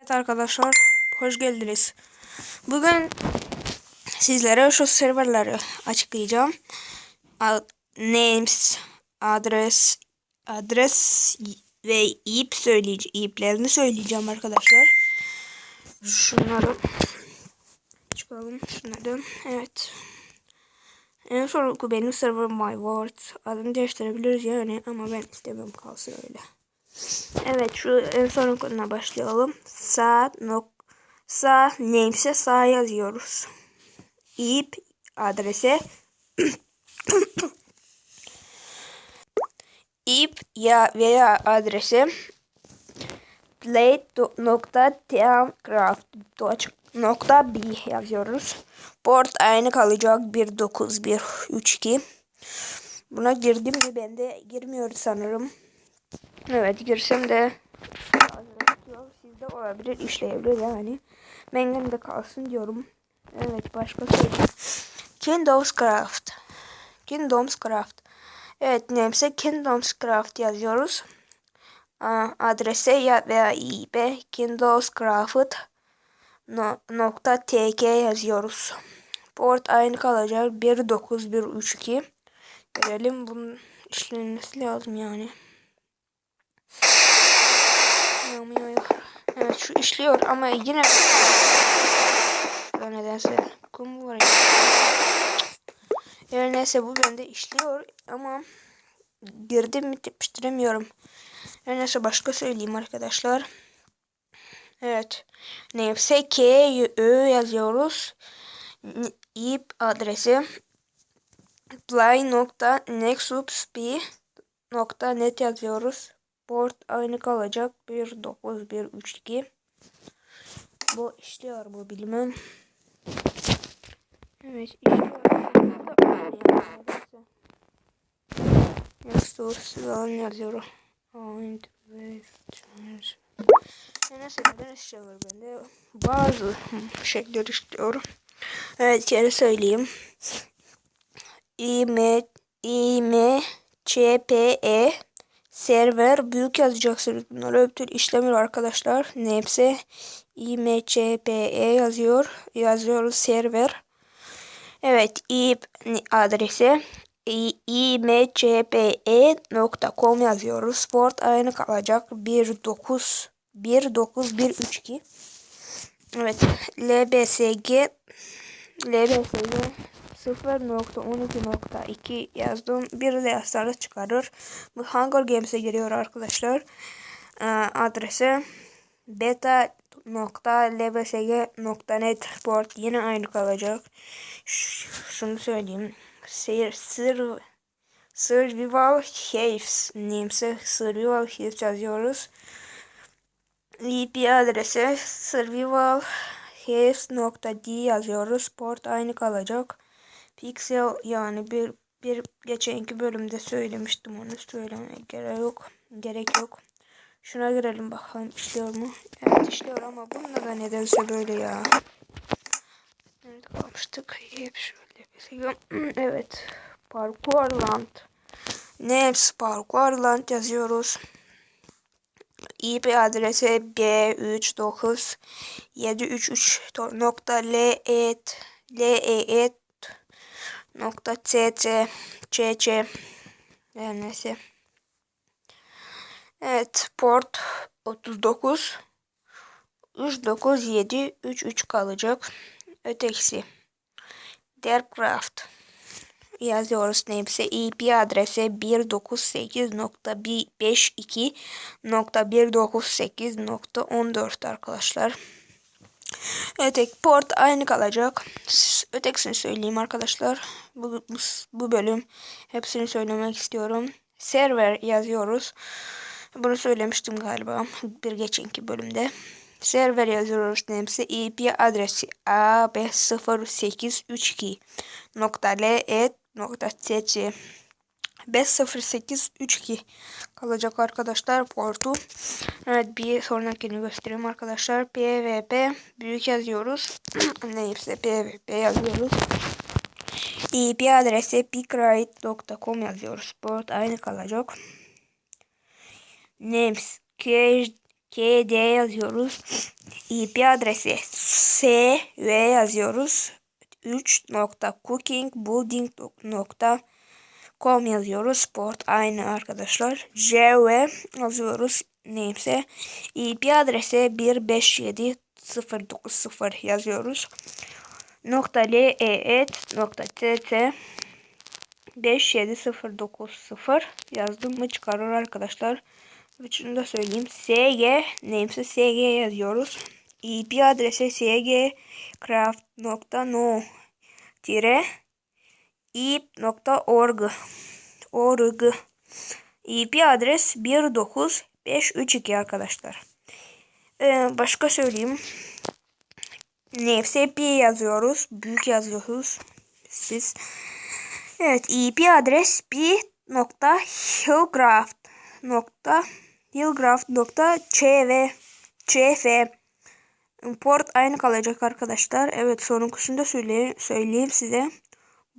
Evet arkadaşlar hoş geldiniz. Bugün sizlere şu serverları açıklayacağım. Ad- Names, adres, adres ve ip söyleyeceğim. iplerini söyleyeceğim arkadaşlar. Şunları çıkalım şunlardan. Evet. En sonraki benim server my words. Adını değiştirebiliriz yani ama ben istemem kalsın öyle. Evet şu en son konuna başlayalım. Sağ nok sağ names'e sağ yazıyoruz. İp adrese ip ya veya adrese plate nokta craft nokta b yazıyoruz. Port aynı kalacak 19132. Buna girdim mi bende girmiyor sanırım. Evet girsem de sizde olabilir işleyebilir yani. Ben de kalsın diyorum. Evet başka söyleyeyim. Kingdoms Craft. Kingdoms Craft. Evet neyse Kingdoms Craft yazıyoruz. Adrese ya veya ip Kingdoms Craft no, nokta tk yazıyoruz. Port aynı kalacak 19132. Görelim bunun işlenmesi lazım yani. Evet şu işliyor ama yine Burada nedense kum var ya. Yani neyse bu bende işliyor ama girdim mi yapıştıramıyorum. Yani neyse başka söyleyeyim arkadaşlar. Evet. Neyse K Ö yazıyoruz. ip adresi play.nexusp.net yazıyoruz. Port aynı kalacak. 19132. Bu işliyor bu bilmem. Evet işliyor. Nexus falan yazıyorum. Neyse neden işliyor bende. Bazı şeyler işliyor. Evet kere söyleyeyim. İm İm CPE server büyük yazacaksınız. Bunları öptür işlemiyor arkadaşlar. Neyse imcpe yazıyor. Yazıyoruz server. Evet ip adresi imcpe.com yazıyoruz. Sport aynı kalacak. 19 19132 Evet lbsg lbsg 0.12.2 yazdım. Bir de yazarı çıkarır. Bu Hunger Games'e giriyor arkadaşlar. Ee, adresi beta.lbsg.net port yine aynı kalacak. Şunu söyleyeyim. Sir, sir, survival Caves namesi Survival Caves yazıyoruz. IP adresi survival caves.d yazıyoruz. Port aynı kalacak. Pixel yani bir bir geçenki bölümde söylemiştim onu söylemeye gerek yok. Gerek yok. Şuna girelim bakalım işliyor mu? Evet işliyor ama bunda da nedense böyle ya. Evet kalmıştık. Hep şöyle bir Evet. Parkourland. Names Parkourland yazıyoruz. IP adresi b39 733.let let nokta cc cc yani neyse. Evet port 39 397 33 kalacak. Ötekisi Dercraft yazıyoruz neyse IP adresi 198.52.198.14 arkadaşlar. Ötek port aynı kalacak. Ötekisini söyleyeyim arkadaşlar. Bu, bu, bu bölüm hepsini söylemek istiyorum. Server yazıyoruz. Bunu söylemiştim galiba bir geçenki bölümde. Server yazıyoruz nemsi IP adresi ab0832.let.cc 50832 kalacak arkadaşlar portu. Evet bir sonrakini göstereyim arkadaşlar. PVP büyük yazıyoruz. Neyse PVP yazıyoruz. IP adresi pickrite.com yazıyoruz. Port aynı kalacak. Names KD yazıyoruz. IP adresi S V yazıyoruz. 3.cookingbuilding.com yazıyoruz. Port aynı arkadaşlar. JV yazıyoruz. Neyse. IP adresi 157090 yazıyoruz. Nokta L E et nokta T T 57090 yazdım mı çıkarır arkadaşlar. Şunu da söyleyeyim. SG neyse SG yazıyoruz. IP adresi sgcraft.no tire ip.org org IP adres 19532 arkadaşlar. Ee, başka söyleyeyim. NFSP yazıyoruz. Büyük yazıyoruz. Siz. Evet IP adres b.hillcraft nokta hillcraft nokta çv çf port aynı kalacak arkadaşlar. Evet sonunkusunu da söyleyeyim, söyleyeyim size.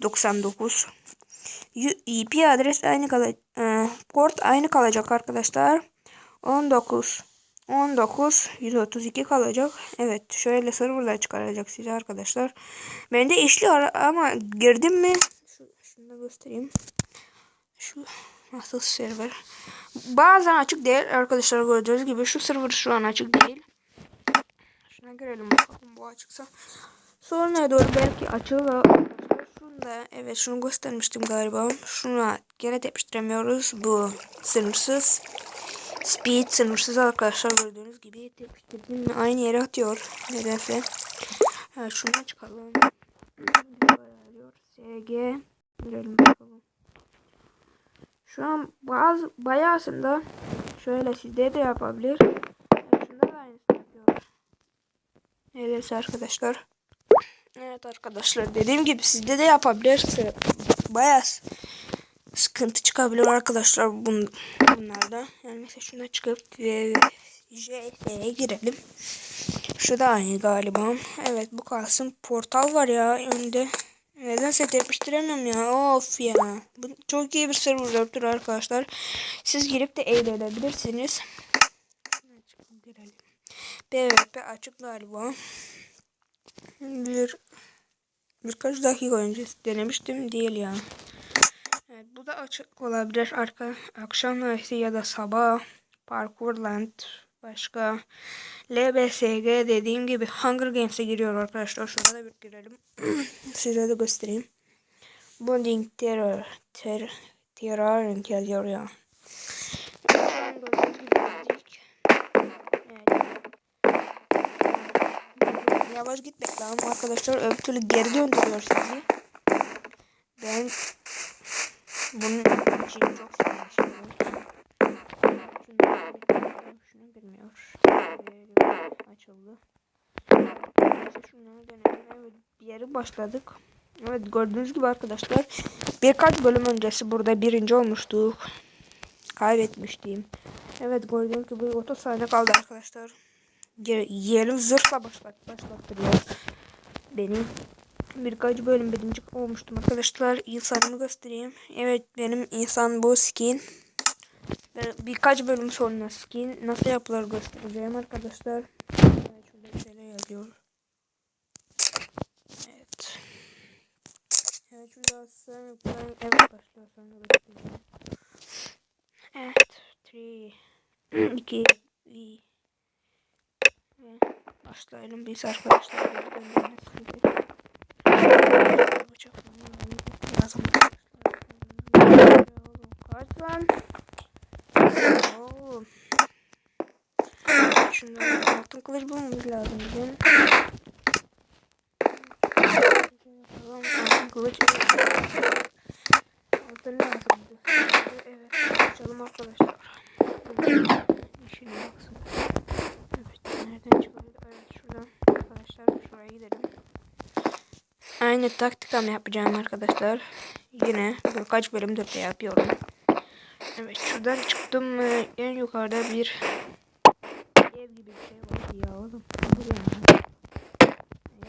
178.3.249.999 IP adres aynı kalacak. E, port aynı kalacak arkadaşlar. 19 19 132 kalacak. Evet şöyle serverlar çıkaracak size arkadaşlar. Ben de işliyor ama girdim mi? Şu, şunu da göstereyim. Şu nasıl server. Bazen açık değil arkadaşlar gördüğünüz gibi şu server şu an açık değil. Şuna girelim bakalım bu açıksa. Sonra doğru belki açılır. Da evet şunu göstermiştim galiba. Şuna gene tepiştiremiyoruz. Bu sınırsız. Speed sınırsız arkadaşlar gördüğünüz gibi tepiştirdim aynı yere atıyor nedense. Evet şunu çıkalım. SG girelim bakalım. Şu an bazı bayağı aslında şöyle sizde de yapabilir. Evet, şunda da aynısını yapıyor. Evet arkadaşlar. Evet arkadaşlar dediğim gibi sizde de yapabilirse bayağı sıkıntı çıkabilir arkadaşlar bun, bunlarda. Yani mesela şuna çıkıp ve JS'ye girelim. Şu da aynı galiba. Evet bu kalsın. Portal var ya önde. Nedense tepiştiremem ya. Of ya. Bu çok iyi bir serverdır arkadaşlar. Siz girip de eğlenebilirsiniz. PvP açık galiba. Bir birkaç dakika önce denemiştim değil ya. Evet, bu da açık olabilir arka akşam vakti ya da sabah Parkourland başka LBSG dediğim gibi Hunger Games'e giriyor arkadaşlar. Şurada da bir girelim. Size de göstereyim. Bonding Terror ter, Terror yazıyor ya. Yavaş gitmek lazım arkadaşlar. Öbür türlü geri döndürüyor sizi. Ben bunun için çok sevmiştim. Şunu bilmiyor. Açıldı. Neyse şunları deneyelim. Evet bir yere başladık. Evet gördüğünüz gibi arkadaşlar birkaç bölüm öncesi burada birinci olmuştuk. Kaybetmiştim. Evet gördüğünüz gibi 30 saniye kaldı arkadaşlar. Yerim zırhla başlat, başlattırıyor. Benim birkaç bölüm birinci olmuştum arkadaşlar. İnsanımı göstereyim. Evet benim insan bu skin. Birkaç bölüm sonra skin nasıl yapılır göstereceğim arkadaşlar. Şurada şeyler yazıyor. Evet. Evet şurada sen evet başlıyor sonra göstereceğim. Evet. 3 2 1 ve başlayalım biz arkadaşlar. Lazım. Kaç lan? Oo. Şundan altın kılıç bulmamız lazım bizim. Altın kılıç. Altın lazımdı. Evet. Açalım arkadaşlar. İşine baksın nereden çıkabilir? Evet şuradan arkadaşlar şuraya gidelim. Aynı taktikam yapacağım arkadaşlar. Yine birkaç bölümdür de yapıyorum. Evet şuradan çıktım mı en yukarıda bir ev gibi bir şey var ya oğlum. Buraya.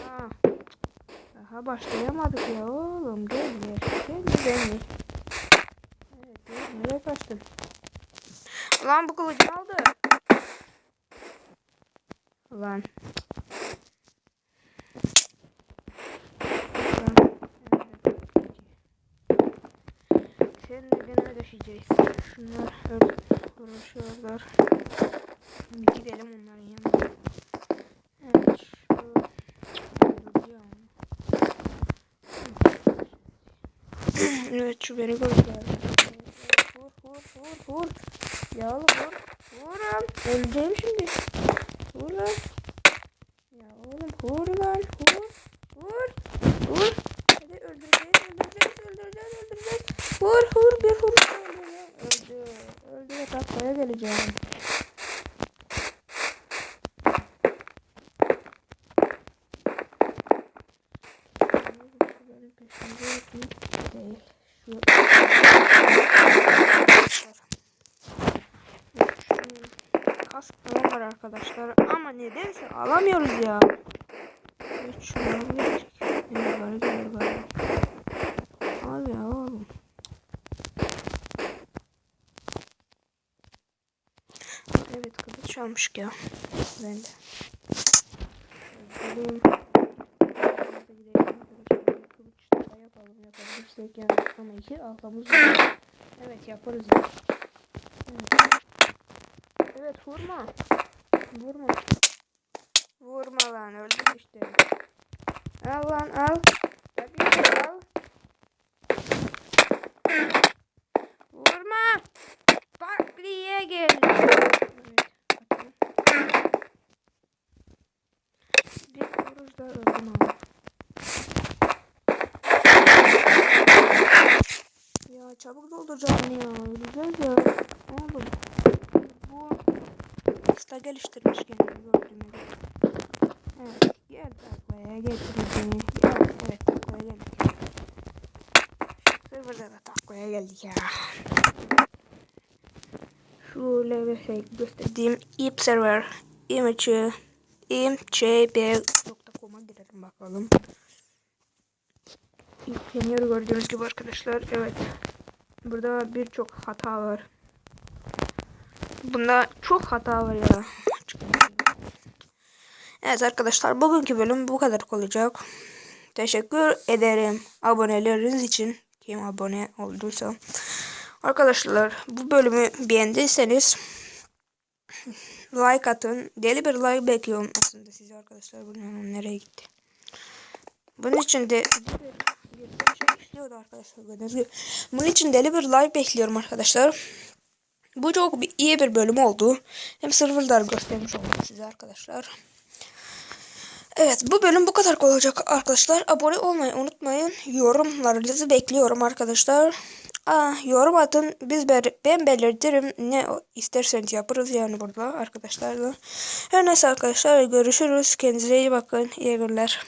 Ya. Daha başlayamadık ya oğlum. Gel gel. Gel gel. Evet, nereye kaçtın? Lan bu kılıcı aldı. Lan. Sen de gene düşeceğiz. Şunlar. Şimdi gidelim onların yanına. Evet şu evet şu beni gördüler. Vur vur vur vur. Ya oğlum vur. Vurun. Öleceğim şimdi. Vur lan. Ya oğlum vur lan. Vur. Vur. Vur. Hadi öldüreceğiz öldüreceğiz öldüreceğiz öldüreceğiz. Vur vur bir vur. Öldü. Öldü. Öldü taklaya geleceğim. Benim peşimde değil. Şu kask falan var arkadaşlar ama nedense alamıyoruz ya. Evet şunları gelecek. Yürüyor gelir bari. Abi ya oğlum. Evet kılıç almış ya. Ben de. Da yapalım yapabilirsek yani. Ama iki altamız var. Evet yaparız. ya. Evet. Evet vurma. Vurma. Vurma lan öldük işte. Al lan al. Tabii al. Vurma. Takliye gel. Evet. bakın. Bir vuruşta öldüm abi. Ya çabuk dolduracağım ya. Öleceğiz ya. Oğlum. Bu Usta geliştirmiş kendini gördüğüme göre. Evet. Gel taklaya getir beni. Gel. Evet taklaya geldik. Serverda da taklaya geldik ya. Şöyle şey gösterdiğim ip server image imcb.com'a girelim bakalım. Yükleniyor gördüğünüz gibi arkadaşlar. Evet. Burada birçok hata var. Bunda çok hata var ya. Evet arkadaşlar bugünkü bölüm bu kadar olacak. Teşekkür ederim aboneleriniz için. Kim abone olduysa. Arkadaşlar bu bölümü beğendiyseniz like atın. Deli bir like bekliyorum aslında size arkadaşlar. Bunun nereye gitti? Bunun için de işliyordu arkadaşlar. Bunun için deli bir like bekliyorum arkadaşlar. Bu çok iyi bir bölüm oldu. Hem serverlar göstermiş oldum size arkadaşlar. Evet bu bölüm bu kadar olacak arkadaşlar. Abone olmayı unutmayın. Yorumlarınızı bekliyorum arkadaşlar. Aa, yorum atın. Biz ber ben belirtirim. Ne isterseniz yaparız yani burada arkadaşlarla. Her neyse arkadaşlar görüşürüz. Kendinize iyi bakın. İyi günler.